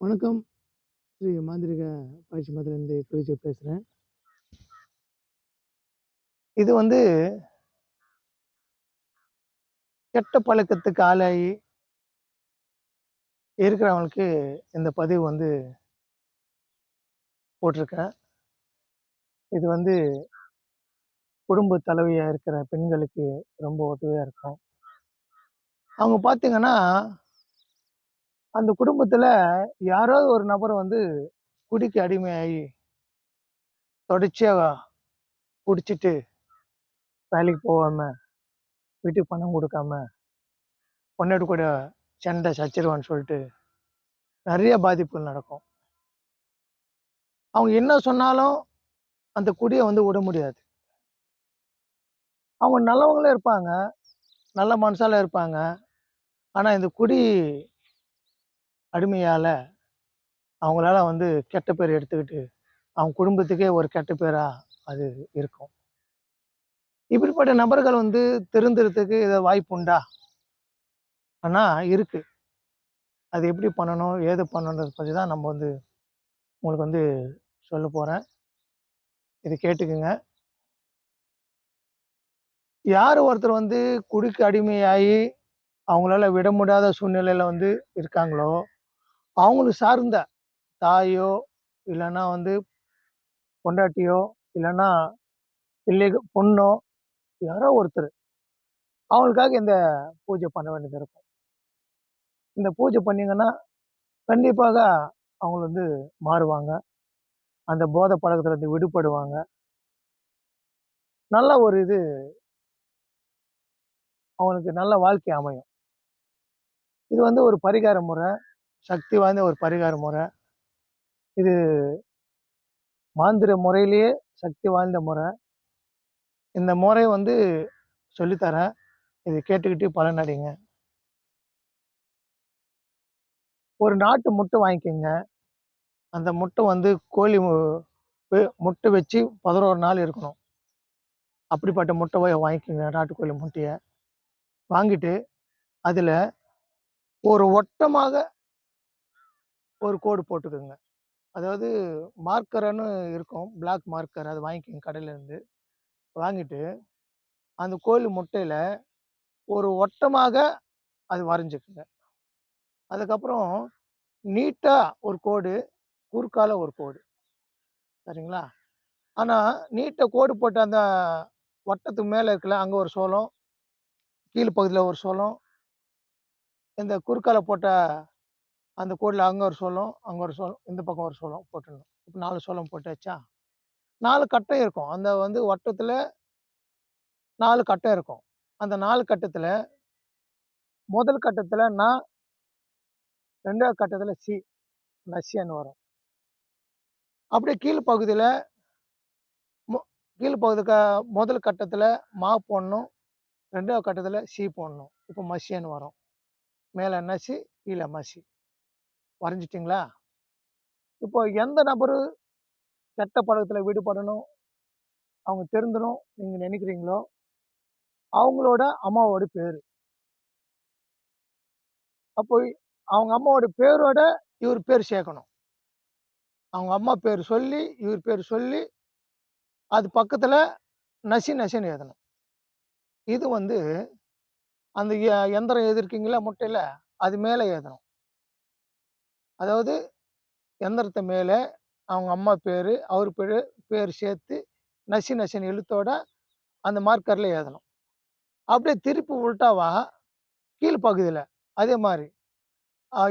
வணக்கம். ஸ்ரீ மாந்திரிக பயிற்சி மையத்திலேருந்து குருஜி பேசுறேன். இது வந்து கெட்ட பழக்கத்துக்கு ஆளாகி இருக்கிறவங்களுக்கு இந்த பதிவு வந்து போட்டிருக்கேன். இது வந்து குடும்ப தலைவியாக இருக்கிற பெண்களுக்கு ரொம்ப உதவியாக இருக்கும். அவங்க பார்த்தீங்கன்னா, அந்த குடும்பத்தில் யாராவது ஒரு நபர் வந்து குடிக்கு அடிமையாகி தொடர்ச்சியாக குடிச்சிட்டு வேலைக்கு போகாம, வீட்டுக்கு பணம் கொடுக்காம பொண்ணோடு கூட சண்டை சச்சிருவான்னு சொல்லிட்டு நிறைய பாதிப்புகள் நடக்கும். அவங்க என்ன சொன்னாலும் அந்த குடியை வந்து விட முடியாது. அவங்க நல்லவங்களும் இருப்பாங்க. நல்ல மனசால இருப்பாங்க. ஆனால் இந்த குடி அடிமையால் அவங்களால வந்து கெட்ட பேர் எடுத்துக்கிட்டு, அவங்க குடும்பத்துக்கே ஒரு கெட்ட பேராக அது இருக்கும். இப்படிப்பட்ட நபர்கள் வந்து திருந்துறதுக்கு இதை வாய்ப்பு உண்டா? ஆனால் இருக்கு. அது எப்படி பண்ணணும்? ஏது பண்ணணுன்றத பற்றி தான் நம்ம வந்து உங்களுக்கு வந்து சொல்ல போகிறேன் இதை கேட்டுக்கங்க. யார் ஒருத்தர் வந்து குடிக்கு அடிமையாகி, அவங்களால விட முடியாத சூழ்நிலையில் வந்து இருக்காங்களோ, அவங்களுக்கு சார்ந்த தாயோ, இல்லைன்னா வந்து பொண்டாட்டியோ, இல்லைன்னா பிள்ளை பொண்ணோ, யாரோ ஒருத்தர் அவங்களுக்காக இந்த பூஜை பண்ண வேண்டியது இருக்கும். இந்த பூஜை பண்ணீங்கன்னா, கண்டிப்பாக அவங்க வந்து மாறுவாங்க. அந்த போதை பழக்கத்துலேருந்து விடுபடுவாங்க. நல்ல ஒரு இது அவங்களுக்கு நல்ல வாழ்க்கை அமையும். இது வந்து ஒரு பரிகார முறை. சக்தி வாய்ந்த ஒரு பரிகார முறை. இது மாந்திர முறையிலேயே சக்தி வாய்ந்த முறை. இந்த முறை வந்து சொல்லித்தரேன் இது கேட்டுக்கிட்டு பலனடைங்க. ஒரு நாட்டு முட்டை வாங்கிக்கோங்க அந்த முட்டை வந்து கோழி மு முட்டை வச்சு 11 நாள் இருக்கணும். அப்படிப்பட்ட முட்டை வாங்கிக்கோங்க நாட்டுக்கோழி முட்டையை வாங்கிட்டு, அதில் ஒரு ஒட்டமாக ஒரு கோடு போட்டுக்கோங்க அதாவது மார்க்கர்னு இருக்கும். பிளாக் மார்க்கர் அது வாங்கிக்கோங்க கடையிலேருந்து வாங்கிட்டு, அந்த கோயில் முட்டையில் ஒரு ஒட்டமாக அது வரைஞ்சிக்குங்க அதுக்கப்புறம் நீட்டாக ஒரு கோடு, குறுக்கால ஒரு கோடு. சரிங்களா? ஆனால் நீட்டாக கோடு போட்ட அந்த வட்டத்துக்கு மேலே இருக்குல்ல, அங்கே ஒரு சோளம். கீழ பகுதியில் ஒரு சோளம். இந்த குறுக்கால போட்ட அந்த கோடில் அங்கே ஒரு சோளம், அங்கே ஒரு சோளம், இந்த பக்கம் ஒரு சோளம் போட்டுடணும். இப்போ நாலு சோளம் போட்டாச்சா? நாலு கட்டம் இருக்கும். அந்த வந்து வட்டத்தில் நாலு கட்டம் இருக்கும். அந்த நாலு கட்டத்தில் முதல் கட்டத்தில் நான் ரெண்டாவது கட்டத்தில் சி. நசியன்னு வரும். அப்படியே கீழ் பகுதியில் மொ கீழ முதல் கட்டத்தில் மா போடணும். ரெண்டாவது கட்டத்தில் சி போடணும். இப்போ மசியன்னு வரும். மேலே நசி, கீழ மசி. வரைஞ்சிட்டிங்களா இப்போ எந்த நபரு கெட்ட பழக்கத்தில் விடுபடணும், அவங்க திருந்தணும் நீங்க நினைக்கிறீங்களோ, அவங்களோட அம்மாவோட பேர் அப்போ அவங்க அம்மாவோட பேரோட இவர் பேர் சேர்க்கணும். அவங்க அம்மா பேர் சொல்லி, இவர் பேர் சொல்லி, அது பக்கத்துல நசி நசின்னு எழுதணும். இது வந்து அந்த எந்திரம் எழுதியிருக்கீங்கல்ல முட்டையில, அது மேலே எழுதணும். அதாவது எந்திரத்து மேலே அவங்க அம்மா பேர் அவர் பேர் பேர் சேர்த்து நசி நசின்னு எழுத்தோட அந்த மார்க்கரில் எழுதணும். அப்படியே திருப்பி உல்டாவா கீழ பகுதியில அதே மாதிரி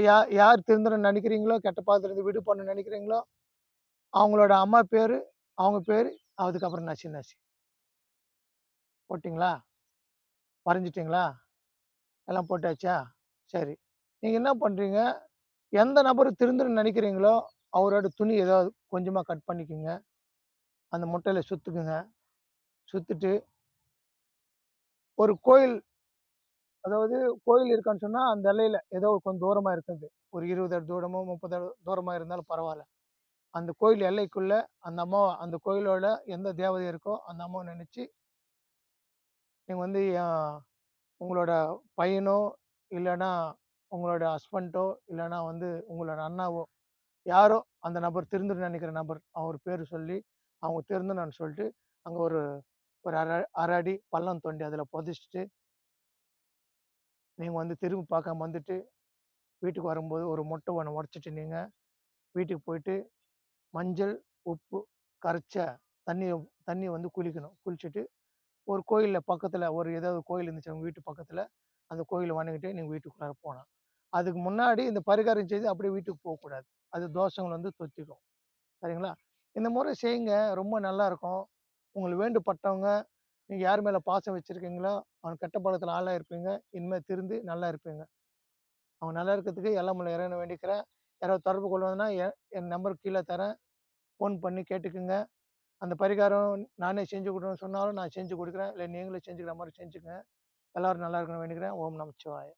யா யார் திருந்தணும்னு நினைக்கிறீங்களோ, கெட்ட பார்த்துருந்து வீடு பண்ண நினைக்கிறீங்களோ, அவங்களோட அம்மா பேர் அவங்க பேர் அதுக்கப்புறம் நசி நசி. போட்டிங்களா வரைஞ்சிட்டிங்களா எல்லாம் போட்டாச்சா? சரி. நீங்கள் என்ன பண்ணுறீங்க எந்த நபர் திருந்துன்னு நினைக்கிறீங்களோ, அவரோட துணி ஏதாவது கொஞ்சமாக கட் பண்ணிக்கோங்க அந்த முட்டையில சுத்துக்குங்க. சுத்திட்டு ஒரு கோயில் அதாவது கோயில் இருக்கான்னு சொன்னா, அந்த இலையில ஏதோ கொஞ்சம் தூரமா இருக்குது. ஒரு 20 அடி தூரமோ, 30 அடி தூரமா இருந்தாலும் பரவாயில்ல அந்த கோயில் எல்லைக்குள்ள அந்த அம்மாவை அந்த கோயிலோட எந்த தேவதை இருக்கோ, அந்த அம்மாவை நினைச்சு நீங்க வந்து உங்களோட பையனோ, இல்லைன்னா உங்களோட ஹஸ்பண்டோ, இல்லைன்னா வந்து உங்களோட அண்ணாவோ யாரோ அந்த நபர் திருந்தணும்னு நினைக்கிற நபர் அவர் பேர் சொல்லி அவங்க திருந்தணும்னு சொல்லிட்டு அங்கே ஒரு ஒரு அரை அரை அடி பள்ளம் தோண்டி அதில் புதைச்சிட்டு நீங்கள் வந்து திரும்பி பார்க்காம வந்துட்டு வீட்டுக்கு வரும்போது ஒரு மொட்டை ஒன்று உடச்சிட்டு நீங்கள் வீட்டுக்கு போயிட்டு மஞ்சள் உப்பு கரைச்ச தண்ணியை தண்ணியை வந்து குளிக்கணும். குளிச்சுட்டு ஒரு கோயிலில் பக்கத்தில் ஒரு ஏதாவது கோயில் இருந்துச்சு அவங்க வீட்டு பக்கத்தில் அந்த கோயிலை வணங்கிட்டு நீங்கள் வீட்டுக்குள்ளார போகலாம் அதுக்கு முன்னாடி இந்த பரிகாரம் செய்து அப்படியே வீட்டுக்கு போகக்கூடாது. அது தோஷங்கள் வந்து தொத்திக்கும் சரிங்களா? இந்த முறை செய்யுங்க. ரொம்ப நல்லாயிருக்கும். உங்களுக்கு வேண்டுப்பட்டவங்க நீங்கள் யார் மேலே பாசம் வச்சுருக்கீங்களோ அவன் கெட்ட பழத்தில் ஆளாக இருப்பீங்க. இனிமேல் திருந்து நல்லா இருப்பீங்க. அவன் நல்லா இருக்கிறதுக்கு எல்லாம் முள்ள இறைவனை வேண்டிக்கிறேன். யாராவது தொடர்பு கொள்வதுன்னா என் என் நம்பர் கீழே தரேன். ஃபோன் பண்ணி கேட்டுக்குங்க. அந்த பரிகாரம் நானே செஞ்சு கொடுன்னு சொன்னாலும் நான் செஞ்சு கொடுக்குறேன். இல்லை நீங்களும் செஞ்சுக்கிற மாதிரி செஞ்சுக்கங்க. எல்லாரும் நல்லா இருக்கணும்னு வேண்டிக்கிறேன். ஓம் நமச்சிவாய